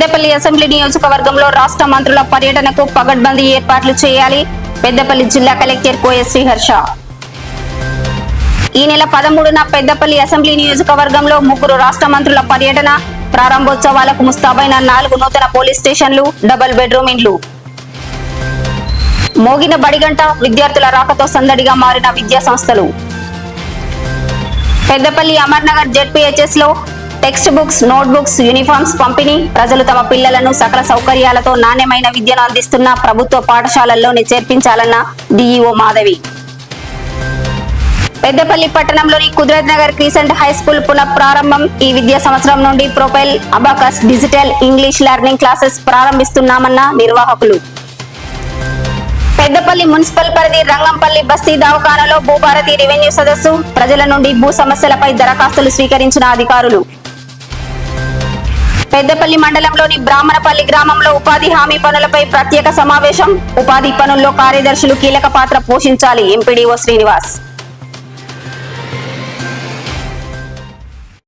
Peddapalli assembly నియోజకవర్గంలో రాష్ట్ర మంత్రుల పర్యటనకు పగడ్బందీ ఏర్పాట్లు చేయాలి. పెద్దపల్లి జిల్లా కలెక్టర్ కోయ శ్రీహర్ష. ఈ నెల పదమూడున పెద్దపల్లి అసెంబ్లీ నియోజకవర్గంలో ముగ్గురు రాష్ట్ర మంత్రుల పర్యటన ప్రారంభోత్సవాలకు ముస్తాబైన నాలుగు నూతన పోలీస్ స్టేషన్లు డబుల్ బెడ్రూమ్ ఇండ్లు. మోగిన బడిగంట విద్యార్థుల రాకతో సందడిగా మారిన విద్యా సంస్థలు Peddapalli Amarnagar జెడ్పీహెచ్ఎస్లో text books note books uniforms పంపిణీ. ప్రజలు తమ పిల్లలను సకల సౌకర్యాలతో నాణ్యమైన విద్యను అందిస్తున్న ప్రభుత్వ పాఠశాలల్లోనే చేర్పించాలన్న డిఈఓ మాధవి. పెద్దపల్లి పట్టణంలోని Kudrat Nagar crescent high school పునఃప్రారంభం. ఈ విద్యా సంవత్సరం నుండి profile abacus digital English learning classes ప్రారంభిస్తున్నామన్న నిర్వాహకులు. పెద్దపల్లి మున్సిపల్ పరిధి రంగంపల్లి బస్తీ దవాఖానలో భూభారతి రెవెన్యూ సదస్సు. ప్రజల నుండి భూ సమస్యలపై దరఖాస్తులు స్వీకరించిన అధికారులు. పెద్దపల్లి మండలంలోని బ్రాహ్మణపల్లి గ్రామంలో ఉపాధి హామీ పనులపై ప్రత్యేక సమావేశం. ఉపాధి పనుల్లో కార్యదర్శులు కీలక పాత్ర పోషించాలి. ఎంపీడీఓ శ్రీనివాస్.